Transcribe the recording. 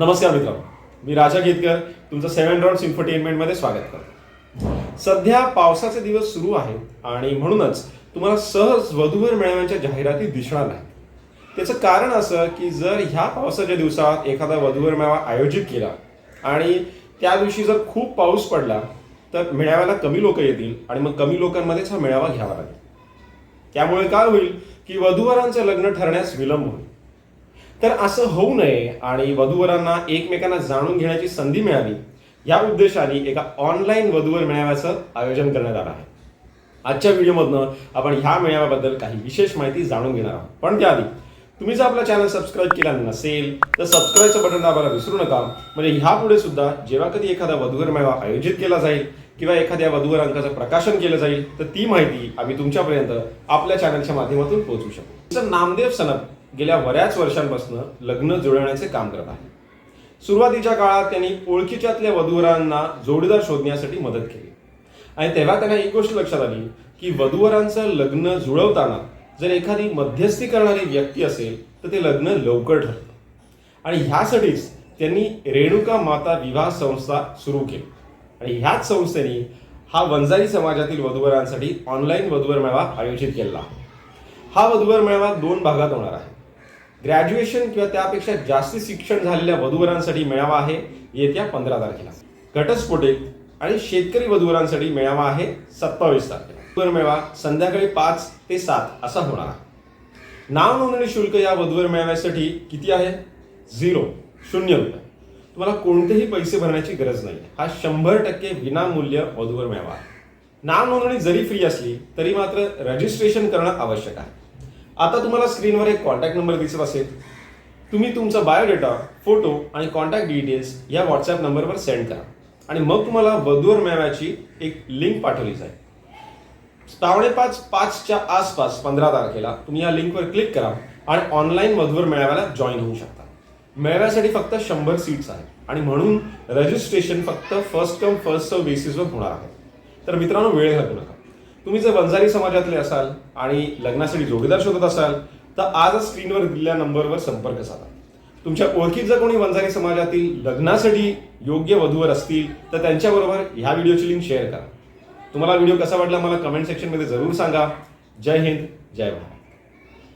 नमस्कार मित्रांनो. मी राजा गीतकर. तुमचं सेव्हन राऊंड इन्फोटेनमेंटमध्ये स्वागत करतो. सध्या पावसाचे दिवस सुरू आहेत आणि म्हणूनच तुम्हाला सहज वधूवर मेळाव्यांच्या जाहिराती दिसणार नाही त्याचं कारण असं की जर ह्या पावसाच्या दिवसात एखादा वधूवर मेळावा आयोजित केला आणि त्या दिवशी जर खूप पाऊस पडला तर मेळाव्याला कमी लोक येतील आणि मग कमी लोकांमध्येच हा मेळावा घ्यावा लागेल. त्यामुळे काय होईल की वधूवरांचं लग्न ठरण्यास विलंब होईल. तर असं होऊ नये आणि वधूवरांना एकमेकांना जाणून घेण्याची संधी मिळावी या उद्देशाने एका ऑनलाईन वधूवर मेळाव्याचं आयोजन करण्यात आलं आहे. आजच्या व्हिडिओमधनं आपण ह्या मेळाव्याबद्दल काही विशेष माहिती जाणून घेणार आहोत. पण त्याआधी तुम्ही जर आपला चॅनल सबस्क्राईब केला नसेल तर सबस्क्राईबचं बटन दाबायला विसरू नका. म्हणजे ह्यापुढे सुद्धा जेव्हा कधी एखादा वधूवर मेळावा आयोजित केला जाईल किंवा एखाद्या वधूवर अंकाचं प्रकाशन केलं जाईल तर ती माहिती आम्ही तुमच्यापर्यंत आपल्या चॅनलच्या माध्यमातून पोहोचू शकू. नामदेव सनप गेल्या बऱ्याच वर्षांपासून लग्न जुळवण्याचे काम करत आहे. सुरुवातीच्या काळात त्यांनी ओळखीच्यातल्या वधूवरांना जोडीदार शोधण्यासाठी मदत केली. आणि तेव्हा त्यांना एक गोष्ट लक्षात आली की वधूवरांचं लग्न जुळवताना जर एखादी मध्यस्थी करणारी व्यक्ती असेल तर ते लग्न लवकर ठरतं. आणि ह्यासाठीच त्यांनी रेणुका माता विवाह संस्था सुरू केली. आणि ह्याच संस्थेने हा वंजारी समाजातील वधूवरांसाठी ऑनलाईन वधूवर मेळावा आयोजित केलेला हा वधूवर मेळावा दोन भागात होणार आहे. ग्रॅज्युएशन किंवा त्यापेक्षा जास्ती शिक्षण झालेल्या वधूवरांसाठी मेळावा आहे. येत्या पंधरा तारखेला. घटस्फोटित आणि शेतकरी वधूवरांसाठी मेळावा आहे सत्तावीस तारखेला. वधूवर मेळावा संध्याकाळी पाच ते सात असा होणार आहे. नाव नोंदणी शुल्क या वधूवर मेळाव्यासाठी किती आहे? झिरो. शून्य रुपये. तुम्हाला कोणतेही पैसे भरण्याची गरज नाही. हा शंभर टक्के विनामूल्य वधूवर मेळावा आहे. नाव नोंदणी जरी फ्री असली तरी मात्र रजिस्ट्रेशन करणं आवश्यक आहे. आता तुम्हाला स्क्रीनवर एक कॉन्टॅक्ट नंबर दिसत असेल. तुम्ही तुमचा बायोडेटा फोटो आणि कॉन्टॅक्ट डिटेल्स या व्हॉट्सॲप नंबरवर सेंड करा. आणि मग तुम्हाला वधूवर मेळाव्याची एक लिंक पाठवली जाईल. पावणे पाच पाचच्या आसपास पंधरा तारखेला तुम्ही या लिंकवर क्लिक करा आणि ऑनलाईन वधूवर मेळाव्याला जॉईन होऊ शकता. मेळाव्यासाठी फक्त शंभर सीट्स आहेत आणि म्हणून रजिस्ट्रेशन फक्त फर्स्ट कम फर्स्ट सर्व बेसिसवर होणार आहे. तर मित्रांनो वेळ घालू नका. तुम्ही जर वंजारी समाजातले असाल आणि लग्नासाठी जोडीदार शोधत असाल तर आज स्क्रीनवर दिलेल्या नंबरवर संपर्क साधा. तुमच्या ओळखीत जर कोणी वंजारी समाजातील लग्नासाठी योग्य वधूवर असतील तर त्यांच्याबरोबर ह्या व्हिडिओची लिंक शेअर करा. तुम्हाला व्हिडिओ कसा वाटला मला कमेंट सेक्शनमध्ये जरूर सांगा. जय हिंद जय भारत.